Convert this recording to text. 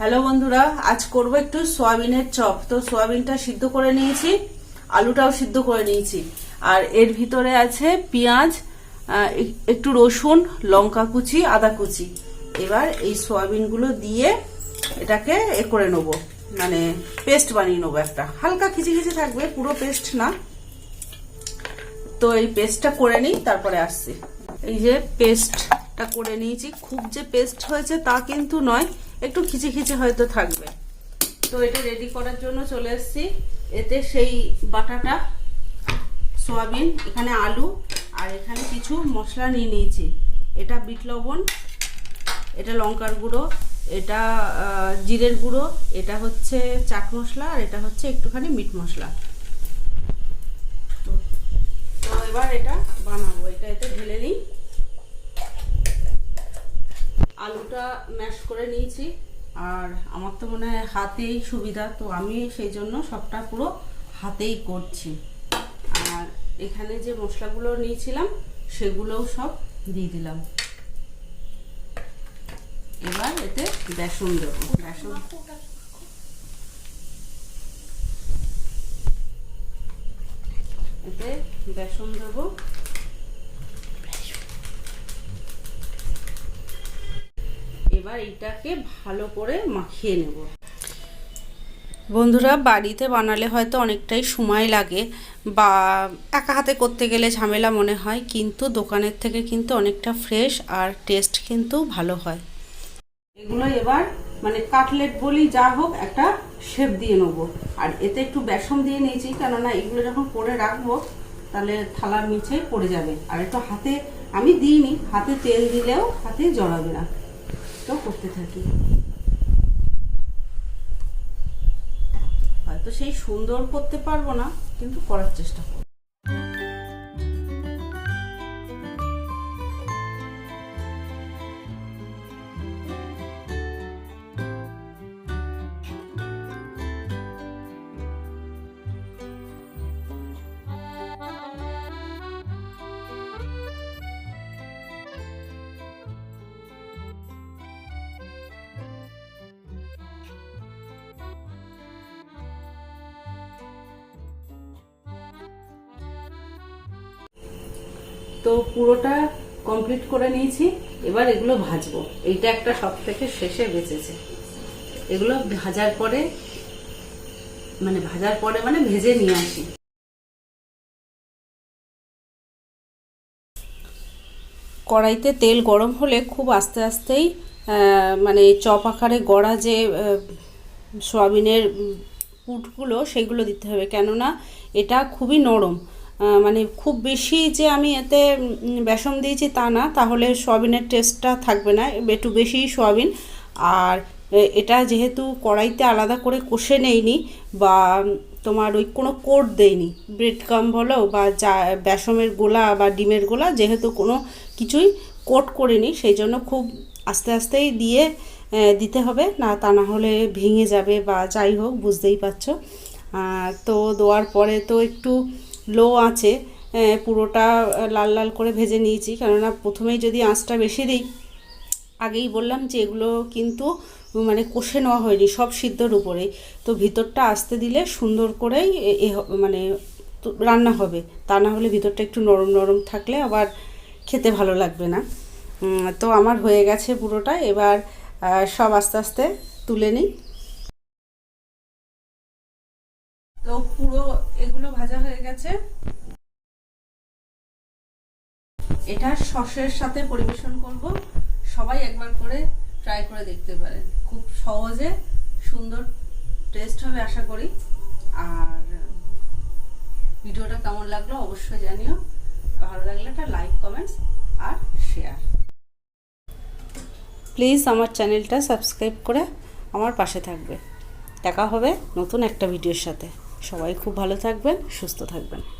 Hello বন্ধুরা, আজ করব একটু সোয়াবিনের চপ। তো সোয়াবিনটা সিদ্ধ করে নিয়েছি, আলুটাও সিদ্ধ করে নিয়েছি। আর এর ভিতরে আছে পেঁয়াজ একটু রসুন, লঙ্কা কুচি, আদা কুচি। এবার এই সোয়াবিনগুলো দিয়ে এটাকে এ করে নেব। মানে পেস্ট বানিয়ে নেব একটা। হালকা খিচি খিচি থাকবে, পুরো পেস্ট না। তো এই পেস্টটা করে নিই, তারপরে আসছি। এই যে পেস্টটা করে নিয়েছি। খুব যে পেস্ট হয়েছে তা কিন্তু নয়, একটু খিচে খিচে হয়তো থাকবে। তো এটা রেডি করার জন্য চলে এসেছি। এতে সেই বাটাটা, সোয়াবিন, এখানে আলু, আর এখানে কিছু মশলা নিয়ে নিয়েছি। এটা বিট লবণ, এটা লঙ্কার গুঁড়ো, এটা জিরের গুঁড়ো, এটা হচ্ছে চাট মশলা, আর এটা হচ্ছে একটুখানি মিট মশলা। তো এবার এটা বানাবো। এটা এতে ঢেলে নিই। আলুটা ম্যাশ করে নিয়েছি। আর আমার তো মনে হয় হাতেই সুবিধা, তো আমি সেই জন্য সবটা পুরো হাতেই করছি। আর এখানে যে মশলাগুলো নিয়েছিলাম, সেগুলোও সব দিয়ে দিলাম। এবার এতে বেসন দেবো। বেসন এতে বেসন দেবো। এবার এটাকে ভালো করে মাখিয়ে নেব। বন্ধুরা, বাড়িতে বানালে হয়তো অনেকটাই সময় লাগে বা একা হাতে করতে গেলে ঝামেলা মনে হয়, কিন্তু দোকানের থেকে কিন্তু অনেকটা ফ্রেশ আর টেস্ট কিন্তু ভালো হয়। এগুলো এবার মানে কাটলেট বলি যা হোক একটা শেপ দিয়ে নেব। আর এতে একটু বেসন দিয়ে নিয়েছি, কেননা এগুলো যখন করে রাখব, তাহলে থালার নিচে পড়ে যাবে। আর একটু হাতে, আমি দিইনি, হাতে তেল দিলেও হাতে জড়াবে না। তো করতে থাকি। হয়তো সেই সুন্দর করতে পারব না কিন্তু করার চেষ্টা করব। তো পুরোটা কমপ্লিট করে নিয়েছি। এবার এগুলো ভাজবো। এইটা একটা সব থেকে শেষে বেঁচেছে। এগুলো ভাজার পরে মানে ভাজার পরে মানে ভেজে নিয়ে আসি। কড়াইতে তেল গরম হলে খুব আস্তে আস্তেই মানে চপ আকারে গড়া যে সয়াবিনের পুটগুলো, সেগুলো দিতে হবে। কেননা এটা খুবই নরম। মানে খুব বেশি যে আমি এতে বেসন দিয়েছি তা না, তাহলে সোয়াবিনের টেস্টটা থাকবে না, একটু বেশি সোয়াবিন। আর এটা যেহেতু কড়াইতে আলাদা করে কষে নেইনি, বা তোমার ওই কোনো কোট দেয়নি ব্রেড কাম বলো বা যা বেসমের গোলা বা ডিমের গোলা, যেহেতু কোনো কিছুই কোট করিনি, সেই জন্য খুব আস্তে আস্তেই দিয়ে দিতে হবে, না তা না হলে ভেঙে যাবে বা যাই হোক, বুঝতেই পারছ। তো দেওয়ার পরে তো একটু লো আছে পুরোটা লাল লাল করে ভেজে নিয়েছি। কেননা প্রথমেই যদি আঁচটা বেশি দিই, আগেই বললাম যে এগুলো কিন্তু মানে কষে নেওয়া হয়নি, সব সিদ্ধর উপরেই তো ভিতরটা আসতে দিলে সুন্দর করেই এ- মানে রান্না হবে। তা না হলে ভিতরটা একটু নরম নরম থাকলে আবার খেতে ভালো লাগবে না। তো আমার হয়ে গেছে পুরোটা। এবার সব আস্তে আস্তে তুলে নিই। তো পুরো এগুলো ভাজা হয়ে গেছে। এটা সসের সাথে পরিবেশন করব। সবাই একবার করে ট্রাই করে দেখতে পারেন। খুব সহজে সুন্দর টেস্ট হবে আশা করি। আর, ভিডিওটা কেমন লাগল অবশ্যই জানিও। ভালো লাগলে একটা লাইক কমেন্টস আর শেয়ার প্লিজ আমার চ্যানেলটা সাবস্ক্রাইব করে আমার পাশে থাকবে। দেখা হবে নতুন একটা ভিডিওর সাথে। সবাই খুব ভালো থাকবেন সুস্থ থাকবেন।